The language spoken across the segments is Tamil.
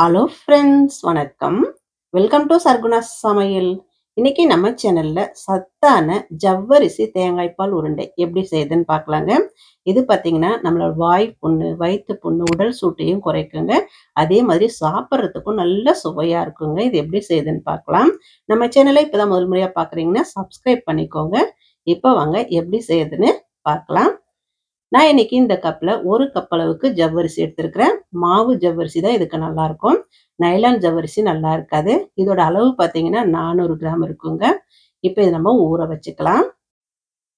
ஹலோ ஃப்ரெண்ட்ஸ் வணக்கம். வெல்கம் டு சர்குணா சமையல் இன்னைக்கு நம்ம சேனல்ல சத்தான ஜவ்வரிசி தேங்காய் பால் உருண்டை எப்படி செய்யுதுன்னு பார்க்கலாங்க. இது பார்த்தீங்கன்னா நம்மளோட வாய் புண்ணு வயிற்று புண்ணு உடல் சூட்டையும் குறைக்குங்க. அதே மாதிரி சாப்பிட்றதுக்கும் நல்ல சுவையாக இருக்குங்க. இது எப்படி செய்யுதுன்னு பார்க்கலாம். நம்ம சேனலை இப்போ தான் முதல் முறையாக பார்க்குறீங்கன்னா சப்ஸ்கிரைப் பண்ணிக்கோங்க. இப்போ வாங்க எப்படி செய்யுதுன்னு பார்க்கலாம். நான் இன்னைக்கு இந்த கப்பில் ஒரு கப் அளவுக்கு ஜவ்வரிசி எடுத்திருக்கிறேன். மாவு ஜவ்வரிசி தான் இதுக்கு நல்லாயிருக்கும். நைலான் ஜவ்வரிசி நல்லா இருக்காது. இதோட அளவு பார்த்தீங்கன்னா நானூறு கிராம் இருக்குங்க. இப்போ இதை நம்ம ஊற வச்சுக்கலாம்.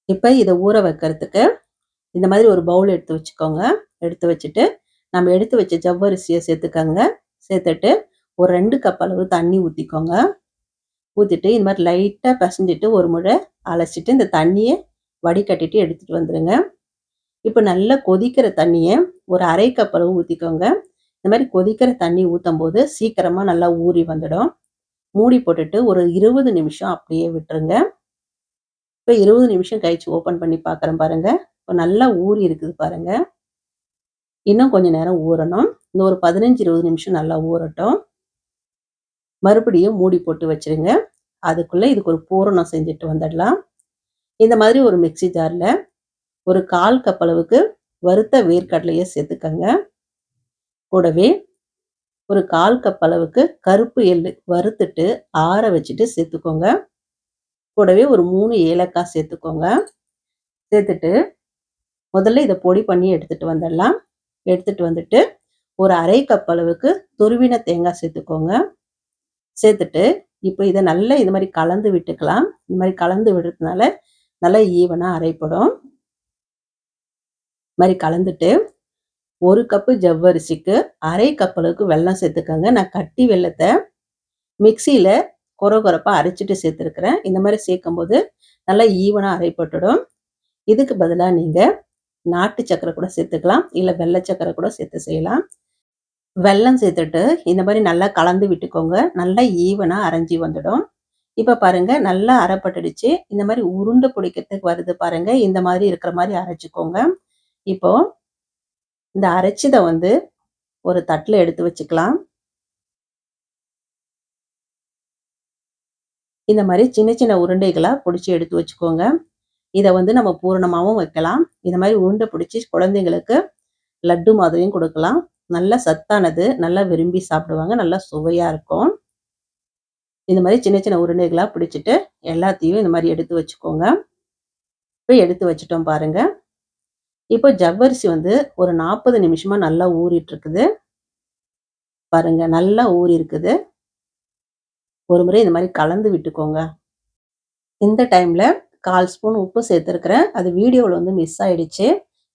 இப்போ இதை ஊற வைக்கிறதுக்கு இந்த மாதிரி ஒரு பவுல் எடுத்து வச்சுக்கோங்க. எடுத்து வச்சுட்டு நம்ம எடுத்து வச்ச ஜவ்வரிசியை சேர்த்துக்கோங்க. சேர்த்துட்டு ஒரு ரெண்டு கப் அளவு தண்ணி ஊற்றிக்கோங்க ஊற்றிட்டு இந்த மாதிரி லைட்டாக பசஞ்சிட்டு ஒரு முறை அலசிட்டு இந்த தண்ணியை வடிகட்டிட்டு எடுத்துகிட்டு வந்துடுங்க இப்போ நல்லா கொதிக்கிற தண்ணியை ஒரு அரை கப் அளவு ஊற்றிக்கோங்க இந்த மாதிரி கொதிக்கிற தண்ணி ஊற்றும் போது சீக்கிரமாக நல்லா ஊறி வந்துடும். மூடி போட்டுட்டு ஒரு இருபது நிமிஷம் அப்படியே விட்டுருங்க. இப்போ இருபது நிமிஷம் கழிச்சு ஓப்பன் பண்ணி பார்க்குறேன் பாருங்கள் இப்போ நல்லா ஊறி இருக்குது பாருங்கள் இன்னும் கொஞ்சம் நேரம் ஊறணும். இந்த ஒரு பதினஞ்சு இருபது நிமிஷம் நல்லா ஊறட்டும். மறுபடியும் மூடி போட்டு வச்சுருங்க. அதுக்குள்ளே இதுக்கு ஒரு பூரணம் செஞ்சுட்டு வந்துடலாம். இந்த மாதிரி ஒரு மிக்சி ஜாரில் ஒரு கால் கப் அளவுக்கு வறுத்த வேர்க்கடலையை சேர்த்துக்கங்க. கூடவே ஒரு கால் கப் அளவுக்கு கருப்பு எள்ளு வறுத்துட்டு ஆற வச்சுட்டு சேர்த்துக்கோங்க. கூடவே ஒரு மூணு ஏலக்காய் சேர்த்துக்கோங்க. சேர்த்துட்டு முதல்ல இதை பொடி பண்ணி எடுத்துட்டு வந்துடலாம். எடுத்துட்டு வந்துட்டு ஒரு அரை கப் அளவுக்கு துருவின தேங்காய் சேர்த்துக்கோங்க. சேர்த்துட்டு இப்போ இதை நல்லா இது மாதிரி கலந்து விட்டுக்கலாம். இந்த மாதிரி கலந்து விடுறதுனால நல்லா ஈவனாக அரைப்படும். மாதிரி கலந்துட்டு ஒரு கப்பு ஜவ்வரிசிக்கு அரை கப் அளவுக்கு வெல்லம் சேர்த்துக்கோங்க. நான் கட்டி வெள்ளத்தை மிக்சியில் குறை குறைப்பாக அரைச்சிட்டு சேர்த்துருக்குறேன். இந்த மாதிரி சேர்க்கும் போது நல்லா ஈவனாக அரைப்பட்டுடும். இதுக்கு பதிலாக நீங்கள் நாட்டு சக்கரை கூட சேர்த்துக்கலாம். இல்லை வெள்ளை சக்கரை கூட சேர்த்து செய்யலாம். வெல்லம் சேர்த்துட்டு இந்த மாதிரி நல்லா கலந்து விட்டுக்கோங்க. நல்லா ஈவனாக அரைஞ்சி வந்துடும். இப்போ பாருங்க நல்லா அரைப்பட்டுடுச்சு. இந்த மாதிரி உருண்டை பிடிக்கிறதுக்கு வருது பாருங்கள் இந்த மாதிரி இருக்கிற மாதிரி அரைச்சிக்கோங்க. இப்போ இந்த அரைச்சதை வந்து ஒரு தட்டில் எடுத்து வச்சுக்கலாம். இந்த மாதிரி சின்ன சின்ன உருண்டைகளாக பிடிச்சி எடுத்து வச்சுக்கோங்க. இதை வந்து நம்ம பூரணமாகவும் வைக்கலாம். இந்த மாதிரி உருண்டை பிடிச்சி குழந்தைங்களுக்கு லட்டு மாதிரியும் கொடுக்கலாம். நல்ல சத்தானது நல்லா விரும்பி சாப்பிடுவாங்க நல்லா சுவையாக இருக்கும். இந்த மாதிரி சின்ன சின்ன உருண்டைகளாக பிடிச்சிட்டு எல்லாத்தையும் இந்த மாதிரி எடுத்து வச்சுக்கோங்க. இப்போ எடுத்து வச்சுட்டோம் பாருங்கள் இப்போ ஜவ்வரிசி வந்து ஒரு நாற்பது நிமிஷமாக நல்லா ஊறிட்டு இருக்குது பாருங்க நல்லா ஊறி இருக்குது ஒரு முறை இந்த மாதிரி கலந்து விட்டுக்கோங்க. இந்த டைமில் கால் ஸ்பூன் உப்பு சேர்த்துருக்குறேன். அது வீடியோவில் வந்து மிஸ் ஆயிடுச்சு.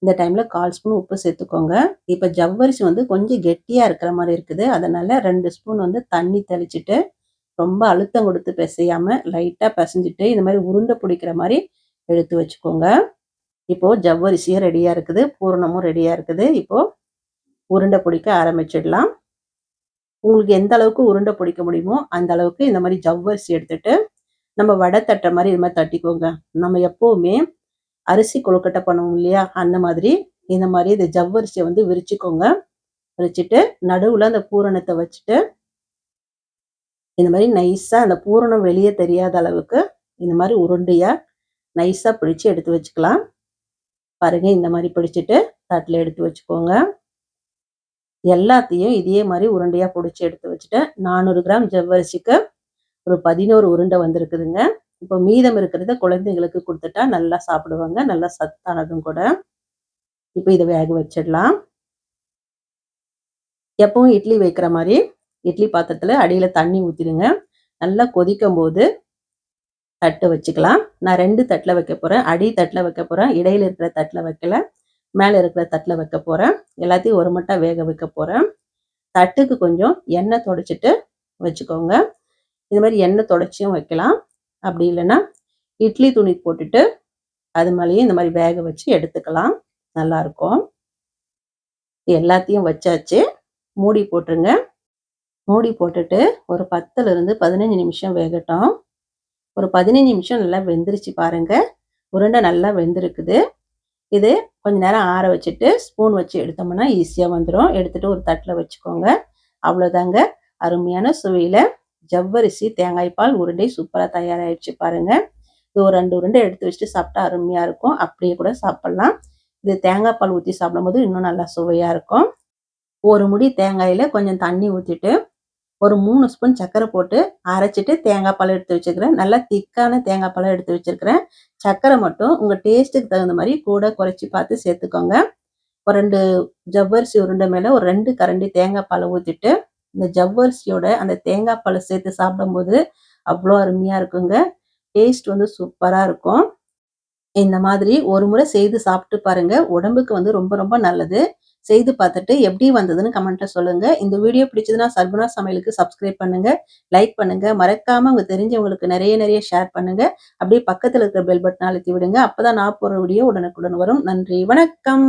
இந்த டைமில் கால் ஸ்பூன் உப்பு சேர்த்துக்கோங்க. இப்போ ஜவ்வரிசி வந்து கொஞ்சம் கெட்டியாக இருக்கிற மாதிரி இருக்குது. அதனால் ரெண்டு ஸ்பூன் வந்து தண்ணி தெளிச்சுட்டு ரொம்ப அழுத்தம் கொடுத்து பிசையாமல் லைட்டாக பிசைஞ்சிட்டு இந்த மாதிரி உருண்டை பிடிக்கிற மாதிரி எடுத்து வச்சுக்கோங்க. இப்போது ஜவ்வரிசியும் ரெடியாக இருக்குது பூரணமும் ரெடியாக இருக்குது. இப்போது உருண்டை பிடிக்க ஆரம்பிச்சிடலாம். உங்களுக்கு எந்த அளவுக்கு உருண்டை பிடிக்க முடியுமோ அந்த அளவுக்கு இந்த மாதிரி ஜவ்வரிசி எடுத்துட்டு நம்ம வடை தட்டுற மாதிரி இது மாதிரி தட்டிக்கோங்க. நம்ம எப்போவுமே அரிசி கொழுக்கட்டை பண்ணுவோம் இல்லையா? அந்த மாதிரி இந்த மாதிரி இந்த ஜவ்வரிசியை வந்து விரிச்சுக்கோங்க. விரிச்சிட்டு நடுவில் அந்த பூரணத்தை வச்சுட்டு இந்த மாதிரி நைஸாக அந்த பூரணம் வெளியே தெரியாத அளவுக்கு இந்த மாதிரி உருண்டையாக நைஸாக பிடிச்சி எடுத்து வச்சுக்கலாம். பாருங்க இந்த மாதிரி பிடிச்சிட்டு தட்டில் எடுத்து வச்சுக்கோங்க. எல்லாத்தையும் இதே மாதிரி உருண்டையாக பிடிச்சி எடுத்து வச்சுட்டு நானூறு கிராம் ஜவ்வரிசிக்கு ஒரு பதினோரு உருண்டை வந்திருக்குதுங்க. இப்போ மீதம் இருக்கிறத குழந்தைங்களுக்கு கொடுத்துட்டா நல்லா சாப்பிடுவாங்க நல்லா சத்தானதும் கூட. இப்போ இதை வேக வச்சிடலாம். எப்பவும் இட்லி வைக்கிற மாதிரி இட்லி பாத்திரத்தில் அடியில் தண்ணி ஊற்றிடுங்க நல்லா கொதிக்கும் போது தட்டு வச்சுக்கலாம். நான் ரெண்டு தட்டில் வைக்க போகிறேன் அடி தட்டில் வைக்க போகிறேன் இடையில் இருக்கிற தட்டில் வைக்கல. மேலே இருக்கிற தட்டில் வைக்க போகிறேன் எல்லாத்தையும் ஒரு மட்டா வேக வைக்க போகிறேன் தட்டுக்கு கொஞ்சம் எண்ணெய் தொடச்சிட்டு வச்சுக்கோங்க. இது மாதிரி எண்ணெய் தொடச்சியும் வைக்கலாம். அப்படி இல்லைன்னா இட்லி துணி போட்டுட்டு அது மேலேயும் இந்த மாதிரி வேக வச்சு எடுத்துக்கலாம். நல்லாயிருக்கும் எல்லாத்தையும் வச்சாச்சு. மூடி போட்டுருங்க. மூடி போட்டுட்டு ஒரு பத்துலேருந்து பதினஞ்சு நிமிஷம் வேகட்டும். ஒரு பதினஞ்சு நிமிஷம் நல்லா வெந்துருச்சு பாருங்க உருண்டை நல்லா வெந்திருக்குது இது கொஞ்ச நேரம் ஆற வச்சுட்டு ஸ்பூன் வச்சு எடுத்தோம்னா ஈஸியாக வந்துடும் எடுத்துகிட்டு ஒரு தட்டில் வச்சுக்கோங்க அவ்வளோதாங்க அருமையான சுவையில் ஜவ்வரிசி தேங்காய் பால் உருண்டை சூப்பராக தயாராகிடுச்சு பாருங்க. இது ஒரு ரெண்டு உருண்டை எடுத்து வச்சுட்டு சாப்பிட்டா அருமையாக இருக்கும். அப்படியே கூட சாப்பிட்லாம் இது தேங்காய் பால் ஊற்றி சாப்பிடும்போது இன்னும் நல்லா சுவையாக இருக்கும். ஒரு முடி தேங்காயில் கொஞ்சம் தண்ணி ஊற்றிட்டு ஒரு மூணு ஸ்பூன் சர்க்கரை போட்டு அரைச்சிட்டு தேங்காய் பால் எடுத்து வச்சுக்கிறேன். நல்லா திக்கான தேங்காய் பாலா எடுத்து வச்சிருக்கிறேன். சர்க்கரை மட்டும் உங்கள் டேஸ்ட்டுக்கு தகுந்த மாதிரி கூட குறைச்சி பார்த்து சேர்த்துக்கோங்க. ஒரு ரெண்டு ஜவ்வரிசி உருண்டை மேலே ஒரு ரெண்டு கரண்டி தேங்காய் பால ஊற்றிட்டு இந்த ஜவ்வரிசியோட அந்த தேங்காய் பால சேர்த்து சாப்பிடும்போது அவ்வளோ அருமையாக இருக்குங்க. டேஸ்ட் வந்து சூப்பராக இருக்கும். இந்த மாதிரி ஒரு முறை செய்து சாப்பிட்டு பாருங்கள் உடம்புக்கு வந்து ரொம்ப ரொம்ப நல்லது. செய்து பார்த்துட்டு எப்படி வந்ததுன்னு கமெண்ட்ல சொல்லுங்க. இந்த வீடியோ பிடிச்சதுன்னா சர்குணா சமையலுக்கு சப்ஸ்கிரைப் பண்ணுங்க, லைக் பண்ணுங்க. மறக்காம உங்க தெரிஞ்சவங்களுக்கு நிறைய நிறைய ஷேர் பண்ணுங்க. அப்படியே பக்கத்தில் இருக்கிற பெல் பட்டன் அழுத்தி விடுங்க. அப்பதான் நான் போகிற வீடியோ உடனுக்குடன் வரும். நன்றி, வணக்கம்.